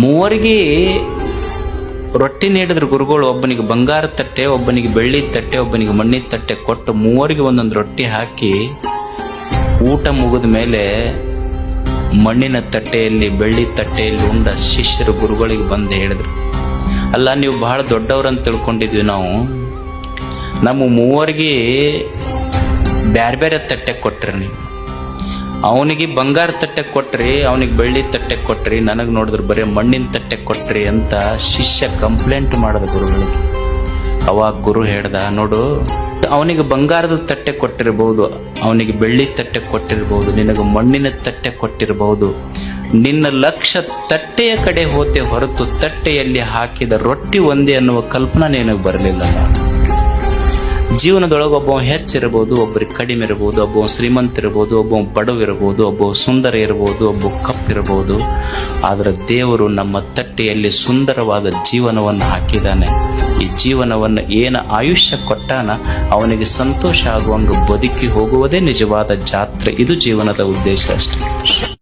ಮೂವರಿಗೆ ರೊಟ್ಟಿ ನೀಡಿದ್ರು ಗುರುಗಳು, ಒಬ್ಬನಿಗೆ ಬಂಗಾರ ತಟ್ಟೆ, ಒಬ್ಬನಿಗೆ ಬೆಳ್ಳಿ ತಟ್ಟೆ, ಒಬ್ಬನಿಗೆ ಮಣ್ಣಿನ ತಟ್ಟೆ ಕೊಟ್ಟು ಮೂವರಿಗೆ ಒಂದೊಂದು ರೊಟ್ಟಿ ಹಾಕಿ ಊಟ ಮುಗಿದ ಮೇಲೆ ಮಣ್ಣಿನ ತಟ್ಟೆಯಲ್ಲಿ, ಬೆಳ್ಳಿ ತಟ್ಟೆಯಲ್ಲಿ ಉಂಡ ಶಿಷ್ಯರು ಗುರುಗಳಿಗೆ ಬಂದು ಹೇಳಿದ್ರು. ಅಲ್ಲ, ನೀವು ಬಹಳ ದೊಡ್ಡವ್ರಂತ ತಿಳ್ಕೊಂಡಿದ್ವಿ ನಾವು. ನಮ್ಮ ಮೂವರಿಗೆ ಬ್ಯಾರೆ ಬೇರೆ ತಟ್ಟೆ ಕೊಟ್ರಿ ನೀವು. ಅವನಿಗೆ ಬಂಗಾರ ತಟ್ಟೆ ಕೊಟ್ರಿ, ಅವನಿಗೆ ಬೆಳ್ಳಿ ತಟ್ಟೆ ಕೊಟ್ರಿ, ನನಗೆ ನೋಡಿದ್ರೆ ಬರೀ ಮಣ್ಣಿನ ತಟ್ಟೆ ಕೊಟ್ರಿ ಅಂತ ಶಿಷ್ಯ ಕಂಪ್ಲೇಂಟ್ ಮಾಡಿದ ಗುರುಗಳಿಗೆ. ಅವಾಗ ಗುರು ಹೇಳ್ದ, ನೋಡು, ಅವನಿಗೆ ಬಂಗಾರದ ತಟ್ಟೆ ಕೊಟ್ಟಿರಬಹುದು ಅವನಿಗೆ ಬೆಳ್ಳಿ ತಟ್ಟೆ ಕೊಟ್ಟಿರಬಹುದು ನಿನಗೆ ಮಣ್ಣಿನ ತಟ್ಟೆ ಕೊಟ್ಟಿರಬಹುದು ನಿನ್ನ ಲಕ್ಷ ತಟ್ಟೆಯ ಕಡೆ ಹೋತೆ ಹೊರತು ತಟ್ಟೆಯಲ್ಲಿ ಹಾಕಿದ ರೊಟ್ಟಿ ಒಂದೇ ಅನ್ನುವ ಕಲ್ಪನಾ ನಿನಗೆ ಬರಲಿಲ್ಲ ಜೀವನದೊಳಗೆ ಒಬ್ಬ ಹೆಚ್ಚಿರಬಹುದು ಒಬ್ಬರಿಗೆ ಕಡಿಮೆ ಇರಬಹುದು ಒಬ್ಬ ಶ್ರೀಮಂತ ಇರಬಹುದು ಒಬ್ಬ ಬಡವ ಇರಬಹುದು ಒಬ್ಬ ಸುಂದರ ಇರಬಹುದು ಒಬ್ಬ ಕಪ್ಪಿರಬಹುದು ಆದರೆ ದೇವರು ನಮ್ಮ ತಟ್ಟೆಯಲ್ಲಿ ಸುಂದರವಾದ ಜೀವನವನ್ನು ಹಾಕಿದ್ದಾನೆ. ಈ ಜೀವನವನ್ನು ಏನ ಆಯುಷ್ಯ ಕೊಟ್ಟಾನ ಅವನಿಗೆ ಸಂತೋಷ ಆಗುವಂಗೆ ಬದುಕಿ ಹೋಗುವುದೇ ನಿಜವಾದ ಜಾತ್ರೆ. ಇದು ಜೀವನದ ಉದ್ದೇಶ ಅಷ್ಟೇ.